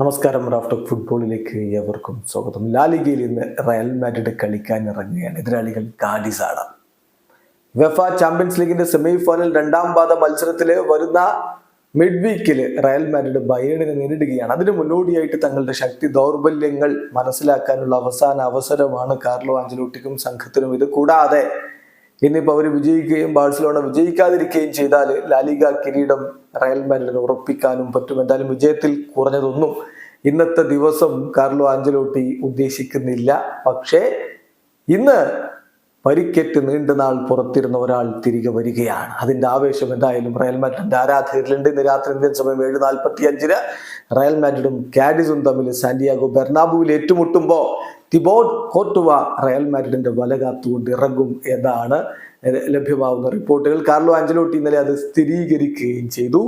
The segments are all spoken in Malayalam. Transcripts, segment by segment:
നമസ്കാരം റാഫ്റ്റോക്ക് ഫുട്ബോളിലേക്ക് ഏവർക്കും സ്വാഗതം. ലാലിഗയിൽ ഇന്ന് റയൽ മാഡ്രിഡ് കളിക്കാൻ ഇറങ്ങുകയാണ് എതിരാളികൾ കാഡിസാണ് വെഫ ചാമ്പ്യൻസ് ലീഗിന്റെ സെമി ഫൈനൽ രണ്ടാം പാദ മത്സരത്തിൽ വരുന്ന മിഡ് വീക്കിൽ റയൽ മാഡ്രിഡ് ബയേണിനെ നേരിടുകയാണ്. അതിന് മുന്നോടിയായിട്ട് തങ്ങളുടെ ശക്തി ദൗർബല്യങ്ങൾ മനസ്സിലാക്കാനുള്ള അവസാന അവസരമാണ് കാർലോ ആഞ്ചലോട്ടിക്കും സംഘത്തിനും ഇത്. കൂടാതെ ഇന്നിപ്പോൾ അവർ വിജയിക്കുകയും ബാഴ്സലോണ വിജയിക്കാതിരിക്കുകയും ചെയ്താൽ ലാലിഗ കിരീടം റയൽ മാഡ്രിഡിന് ഉറപ്പിക്കാനും പറ്റും. എന്തായാലും വിജയത്തിൽ കുറഞ്ഞതൊന്നും ഇന്നത്തെ ദിവസം കാർലോ ആഞ്ചലോട്ടി ഉദ്ദേശിക്കുന്നില്ല. പക്ഷേ ഇന്ന് പരിക്കേറ്റ് നീണ്ട നാൾ പുറത്തിരുന്ന ഒരാൾ തിരികെ വരികയാണ്. അതിന്റെ ആവേശം എന്തായാലും റയൽ മാഡ്രിഡിന്റെ ആരാധകരിലുണ്ട്. ഇന്ന് രാത്രി ഇന്ത്യൻ സമയം ഏഴ് നാൽപ്പത്തി അഞ്ചിന് റയൽ മാഡ്രിഡും കാഡിസും തമ്മിൽ സാന്റിയാഗോ ബെർണാബുവിൽ ഏറ്റുമുട്ടുമ്പോൾ തിബോട്ട് കോർട്ടുവ റയൽ മാഡ്രിഡിന്റെ വല കാത്തുകൊണ്ട് ഇറങ്ങും എന്നാണ് ലഭ്യമാവുന്ന റിപ്പോർട്ടുകൾ. കാർലോ ആഞ്ചലോട്ടി ഇന്നലെ അത് സ്ഥിരീകരിക്കുകയും ചെയ്തു.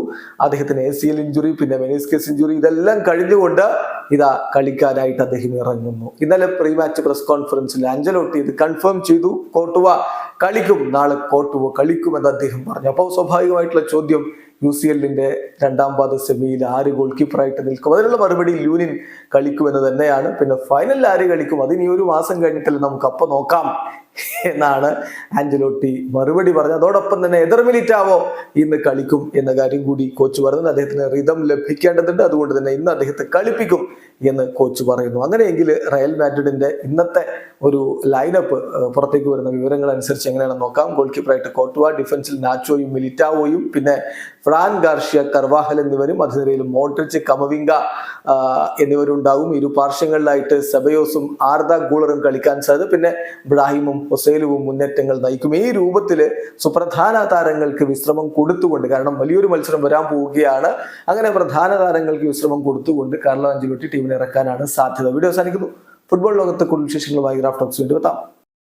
അദ്ദേഹത്തിന് എ സി എൽ ഇഞ്ചുറി പിന്നെ മെനിസ്കസ് ഇഞ്ചുറി ഇതെല്ലാം കഴിഞ്ഞുകൊണ്ട് ഇതാ കളിക്കാനായിട്ട് അദ്ദേഹം ഇറങ്ങുന്നു. ഇന്നലെ പ്രീ മാച്ച് പ്രസ് കോൺഫറൻസിൽ ആഞ്ചലോട്ടി ഇത് കൺഫേം ചെയ്തു. കോട്ടുവ കളിക്കും നാളെ കോട്ടുവ കളിക്കുമെന്ന് അദ്ദേഹം പറഞ്ഞു. അപ്പോൾ സ്വാഭാവികമായിട്ടുള്ള ചോദ്യം യു സി എല്ലിന്റെ രണ്ടാം പാദ സെമിയിൽ ആര് ഗോൾ കീപ്പറായിട്ട് നിൽക്കും. അതിനുള്ള മറുപടി ലൂനിൻ കളിക്കുമെന്ന് തന്നെയാണ്. പിന്നെ ഫൈനലിൽ ആര് കളിക്കും? അതിനി ഒരു മാസം കഴിഞ്ഞിട്ടല്ലേ നമുക്ക് അപ്പം നോക്കാം എന്നാണ് ആഞ്ചലോട്ടി മറുപടി പറഞ്ഞത്. അതോടൊപ്പം തന്നെ എതിർ മിനിറ്റാവോ ഇന്ന് കളിക്കും എന്ന കാര്യം കൂടി കോച്ച് പറയുന്നത്. അദ്ദേഹത്തിന് റിതം ലഭിക്കേണ്ടതുണ്ട്. അതുകൊണ്ട് തന്നെ ഇന്ന് അദ്ദേഹത്തെ കളിപ്പിക്കും എന്ന് കോച്ച് പറയുന്നു. അങ്ങനെയെങ്കിൽ റയൽ മാഡ്രിഡിന്റെ ഇന്നത്തെ ഒരു ലൈനപ്പ് പുറത്തേക്ക് വരുന്ന വിവരങ്ങൾ അനുസരിച്ച് എങ്ങനെയാണെന്ന് നോക്കാം. ഗോൾ കീപ്പറായിട്ട് കോട്ടുവ ഡിഫൻസിൽ നാച്ചോയും മിലിറ്റാവോയും പിന്നെ ഫ്രാൻ ഗാർഷ്യ കർവാഹൽ എന്നിവരും അതിനിടയിൽ മോട്രിച്ച് കമവിംഗ എന്നിവരുണ്ടാവും. ഇരു പാർശ്വങ്ങളിലായിട്ട് സെബയോസും ആർദ ഗൂളറും കളിക്കാൻ സാധ്യത. പിന്നെ ഇബ്രാഹിമും ഹൊസൈലുവും മുന്നേറ്റങ്ങൾ നയിക്കും. ഈ രൂപത്തിൽ സുപ്രധാന താരങ്ങൾക്ക് വിശ്രമം കൊടുത്തുകൊണ്ട് കാരണം വലിയൊരു മത്സരം വരാൻ പോവുകയാണ്. അങ്ങനെ പ്രധാന താരങ്ങൾക്ക് വിശ്രമം കൊടുത്തുകൊണ്ട് കാർലോ അഞ്ചലോട്ടി ടീമിനെ ഇറക്കാനാണ് സാധ്യത. വീഡിയോ അവസാനിക്കുന്നു. ഫുട്ബോൾ ലോകത്തെ കൂടുതൽ വിശേഷങ്ങളുമായി ഗ്രാഫ്റ്റോക്സ് വേണ്ടി എത്താം.